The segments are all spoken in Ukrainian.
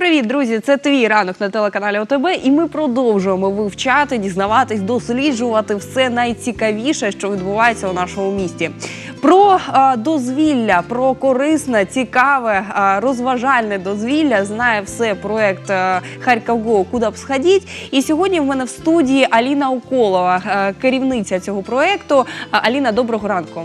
привіт, друзі! Це твій ранок на телеканалі ОТБ, і ми продовжуємо вивчати, дізнаватись, досліджувати все найцікавіше, що відбувається у нашому місті. Про а, дозвілля, про корисне, цікаве, а, розважальне дозвілля знає все проект а, Харків Го Куди б сходіть. І сьогодні в мене в студії Аліна Уколова, керівниця цього проекту. Аліна, доброго ранку.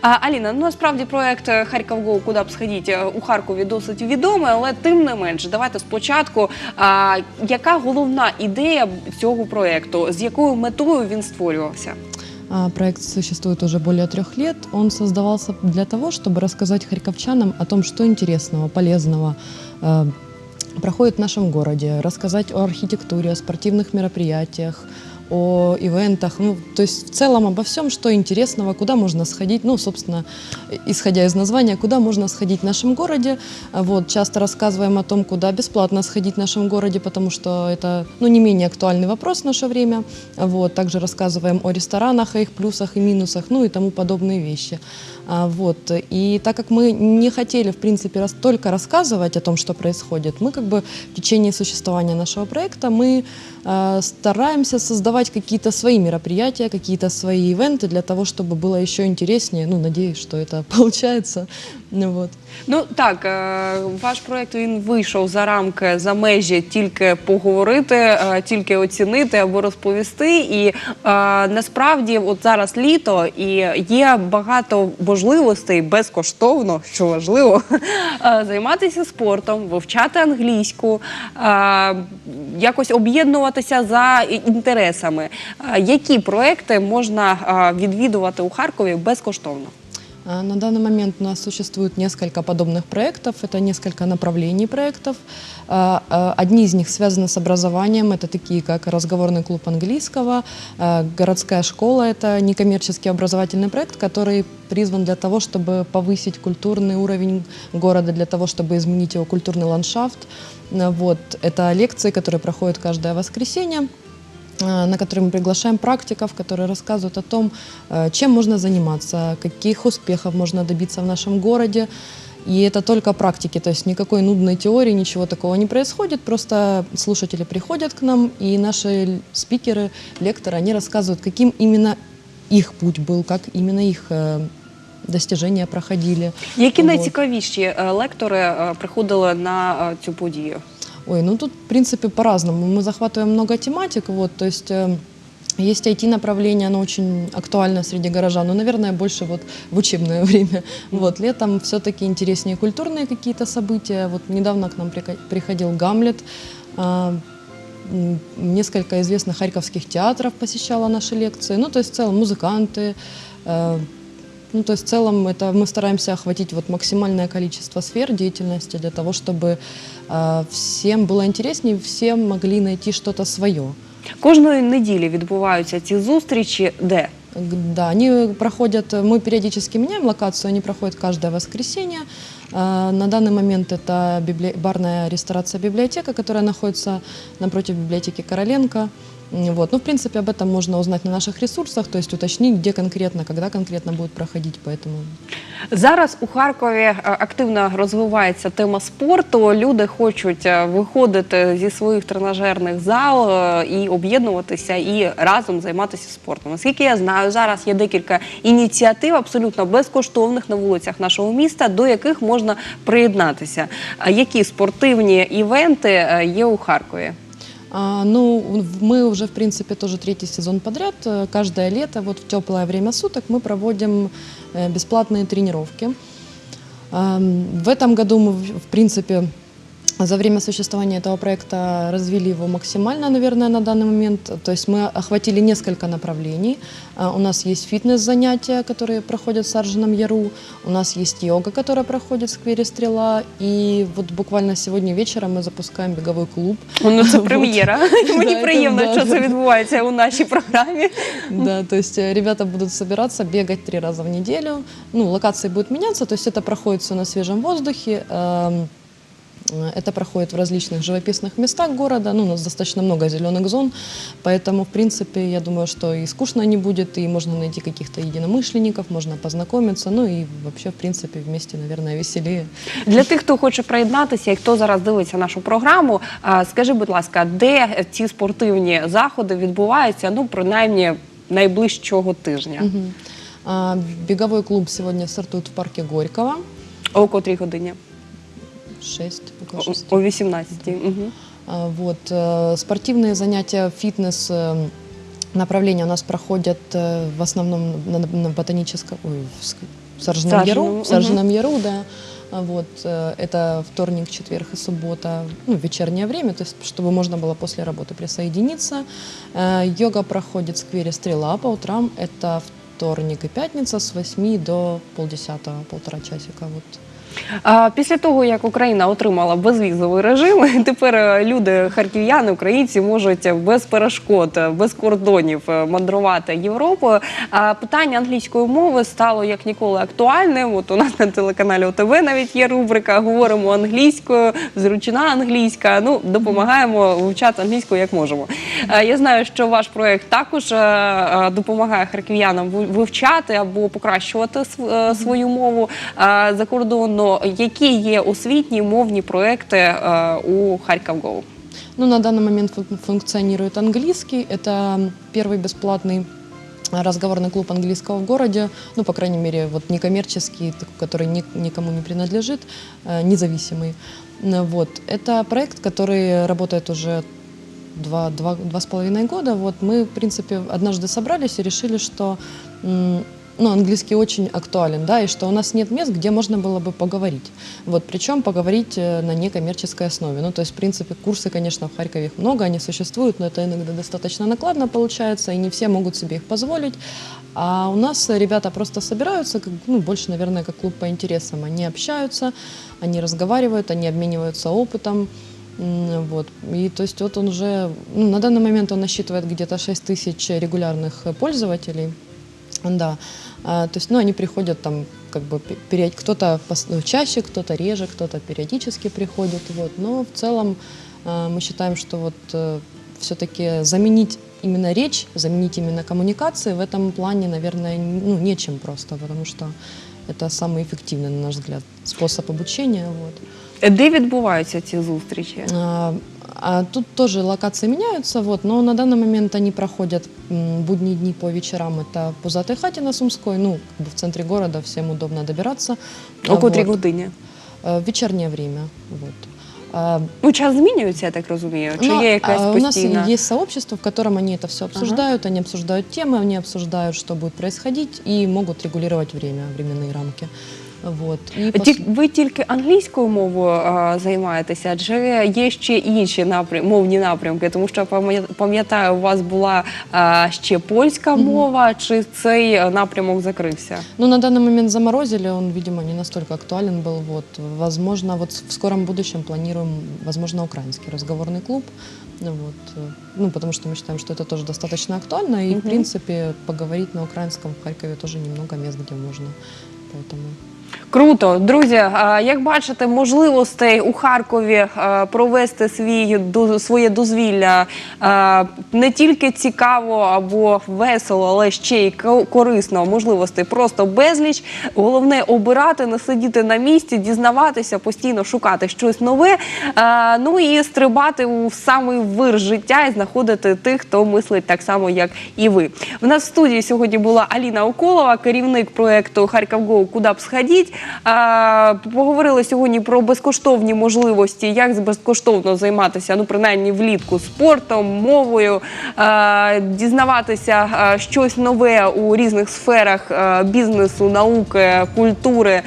А, Аліна, ну насправді проект Харків Го куди б сходіть е, у Харкові досить відомий, але тим не менш, давайте спочатку. А, яка головна ідея цього проекту? З якою метою він створювався? А, Проект существует уже более трех лет. Он создавался для того, чтобы рассказать харьковчанам о том, что интересного, полезного э, проходит в нашем городе, рассказать о архитектуре, о спортивных мероприятиях, о ивентах, ну, то есть в целом обо всем, что интересного, куда можно сходить, ну, собственно, исходя из названия, куда можно сходить в нашем городе. Вот, часто рассказываем о том, куда бесплатно сходить в нашем городе, потому что это, ну, не менее актуальный вопрос в наше время. Вот, также рассказываем о ресторанах, о их плюсах и минусах, ну, и тому подобные вещи. А, Вот, и так как мы не хотели, в принципе, только рассказывать о том, что происходит, мы как бы в течение существования нашего проекта мы э, стараемся создавать какие-то свои мероприятия, какие-то свои ивенты для того, чтобы было еще интереснее. Ну, надеюсь, что это получается. Ну, Вот. Ну так, е, ваш проект він вийшов за рамки за межі тільки поговорити, е, тільки оцінити або розповісти. І е, насправді, от зараз літо, і є багато можливостей безкоштовно, що важливо, е, займатися спортом, вивчати англійську, е, якось об'єднуватися за і- інтересами. Е, Які проекти можна е, відвідувати у Харкові безкоштовно? А, На данный момент у нас существует несколько подобных проектов, это несколько направлений проектов. А, а, Одни из них связаны с образованием, это такие как разговорный клуб английского, а, городская школа, это некоммерческий образовательный проект, который призван для того, чтобы повысить культурный уровень города, для того, чтобы изменить его культурный ландшафт. А, Вот. Это лекции, которые проходят каждое воскресенье э, на который мы приглашаем практиков, которые рассказывают о том, э, чем можно заниматься, каких успехов можно добиться в нашем городе. И это только практики, то есть никакой нудной теории, ничего такого не происходит. Просто слушатели приходят к нам, и наши л- спикеры, лекторы, они рассказывают, каким именно их путь был, как именно их э, достижения проходили. Які Вот. найцікавіші е, лектори е, приходили на е, цю подію? Ой, ну тут, в принципе, по-разному. Мы захватываем много тематик, вот, то есть э, есть IT-направление, оно очень актуально среди горожан, но, наверное, больше вот в учебное время. Вот, летом все-таки интереснее культурные какие-то события. Вот недавно к нам приходил Гамлет, а, несколько известных харьковских театров посещало наши лекции. Ну, то есть в целом музыканты, э, ну, то есть в целом это мы стараемся охватить вот максимальное количество сфер деятельности для того, чтобы э, всем было интереснее, всем могли найти что-то свое. Кожної неділі відбуваються ці зустрічі, де Г- Да, они проходят, мы периодически меняем локацию, они проходят каждое воскресенье. А, На данный момент это библи- барная ресторация библиотека, которая находится напротив библиотеки Короленко. Вот. Ну, в принципе, об этом можно узнать на наших ресурсах, то есть уточнить, где конкретно, когда конкретно будет проходить, поэтому зараз у Харкові е, активно розвивається тема спорту. Люди хочуть е, виходити зі своїх тренажерних зал е, і об'єднуватися і разом займатися спортом. Наскільки я знаю, зараз є декілька ініціатив абсолютно безкоштовних на вулицях нашого міста, до яких можна приєднатися. Які спортивні івенти є у Харкові? А, ну, в- мы уже, в принципе, тоже третий сезон подряд. Э, Каждое лето, вот в теплое время суток, мы проводим э, бесплатные тренировки. Ам, В этом году мы, в в принципе, за время существования этого проекта развили его максимально, наверное, на данный момент. То есть мы охватили несколько направлений. А, У нас есть фитнес-занятия, которые проходят в Саржином Яру. У нас есть йога, которая проходит в сквере «Стрела». И вот буквально сегодня вечером мы запускаем беговой клуб. Ну, це Вот. прем'єра. Мені Да, приємно, це що да. це відбувається у нашій програмі. Да, то есть э, ребята будут собираться, бегать три раза в неделю. Ну, локации будут меняться, то есть это проходит все на свежем воздухе. Эм, Э, Это проходит в различных живописных местах города. Ну, у нас достаточно много зеленых зон, поэтому, в принципе, я думаю, что и скучно не будет, и можно найти каких-то единомышленников, можно познакомиться, ну и вообще, в принципе, вместе, наверное, веселее. Для тих, хто хоче приєднатися і хто зараз дивиться нашу програму, а, скажи, будь ласка, де ці спортивні заходи відбуваються? Ну, принаймні найближчого тижня. Мгм. А, Беговой клуб сегодня стартует в парке Горького. О котрій годині? 6, около О, 6. о 18. Угу. А, Вот. э, Спортивные занятия, фитнес э, направления у нас проходят э, в основном на, на ботаническом, ой, в Саржином Яру, в Саржином Яру, да. А Вот, это вторник, четверг и суббота, ну, вечернее время, то есть, чтобы можно было после работы присоединиться. Йога проходит в сквере «Стрела» по утрам, это вторник и пятница с 8 до полдесятого, полтора часика. Вот. Після того, як Україна отримала безвізовий режим, тепер е, люди, харків'яни, українці можуть без перешкод, е, без кордонів е, мандрувати Європою. А питання англійської мови стало як ніколи актуальним. От у нас на телеканалі ОТВ навіть є рубрика Говоримо англійською, зручна англійська. Ну допомагаємо вивчати англійську як можемо. Я знаю, що ваш проект також допомагає харків'янам вивчати або покращувати свою мову е, закордонно. Які є освітні мовні проекти е, у Харків.Го? Ну, на данный момент фун- функционирует английский. Это первый бесплатный а, разговорный клуб английского в городе, ну, по крайней мере, вот некоммерческий, так- который ни- никому не принадлежит, э, независимый. Н- Вот. Это проект, который работает уже два, два, два с половиной года. Вот мы, в принципе, однажды собрались и решили, что м, ну, английский очень актуален, да, и что у нас нет мест, где можно было бы поговорить. Вот, причем поговорить э, на некоммерческой основе. Ну, то есть, в принципе, курсы, конечно, в Харькове их много, они существуют, но это иногда достаточно накладно получается, и не все могут себе их позволить. А у нас ребята просто собираются, как, ну, больше, наверное, как клуб по интересам. Они общаются, они разговаривают, они обмениваются опытом. Вот. И то есть вот он уже, ну, на данный момент он насчитывает где-то 6 тысяч регулярных пользователей. Да. А, то есть, ну, они приходят там, как бы, пе- период- кто-то пос- ну, чаще, кто-то реже, кто-то периодически приходит, вот. Но в целом а, мы считаем, что вот все-таки заменить именно речь, заменить именно коммуникации в этом плане, наверное, н- ну, нечем просто, потому что это самый эффективный, на наш взгляд, способ обучения, вот. Де відбуваються ці зустрічі? А, а тут тоже локации меняются, вот, но на данный момент они проходят м, будние дни по вечерам. Это по Затой хате на Сумской, ну, как бы в центре города, всем удобно добираться. О котрій Вот. годині? Э, В вечернее время. Вот. А, Ну, час змінюється, я так розумію. Чи ну, є якась а, у нас постійна? есть сообщество, в котором они это все обсуждают, они обсуждают темы, они обсуждают, что будет происходить, и могут регулировать время, временные рамки. Вот. И Ті, пос- ви тільки англійською мовою а, займаєтеся, чи є ще інші напрям, мовні напрямки? Тому що пам'я- пам'ятаю, у вас була а, ще польська мова, чи цей е, напрямок закрився? Ну, на данный момент заморозили, он, видимо, не настолько актуален был. Вот. Возможно, вот в скором будущем планируем, возможно, украинский разговорный клуб. Ну, Вот. э, Ну, потому что мы считаем, что это тоже достаточно актуально. И, в Мгм. принципе, поговорить на украинском в Харькове тоже немного мест, где можно. Поэтому... Круто, друзі. Як бачите, можливостей у Харкові провести свій своє дозвілля не тільки цікаво або весело, але ще й корисно. Можливостей просто безліч. Головне обирати, не сидіти на місці, дізнаватися, постійно шукати щось нове. Ну і стрибати у самий вир життя і знаходити тих, хто мислить так само, як і ви. В нас в студії сьогодні була Аліна Околова, керівник проекту Харків Гоу Куди б сходіть. А, Поговорили сьогодні про безкоштовні можливості, як безкоштовно займатися, ну принаймні влітку спортом, мовою, дізнаватися щось нове у різних сферах бізнесу, науки, культури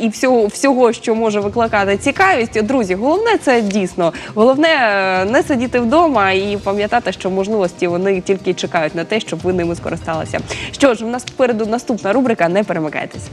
і всього, що може викликати цікавість. Друзі, головне це дійсно. Головне е, не сидіти вдома і пам'ятати, що можливості вони тільки чекають на те, щоб ви ними скористалися. Що ж, у нас попереду наступна рубрика. Не перемикайтесь.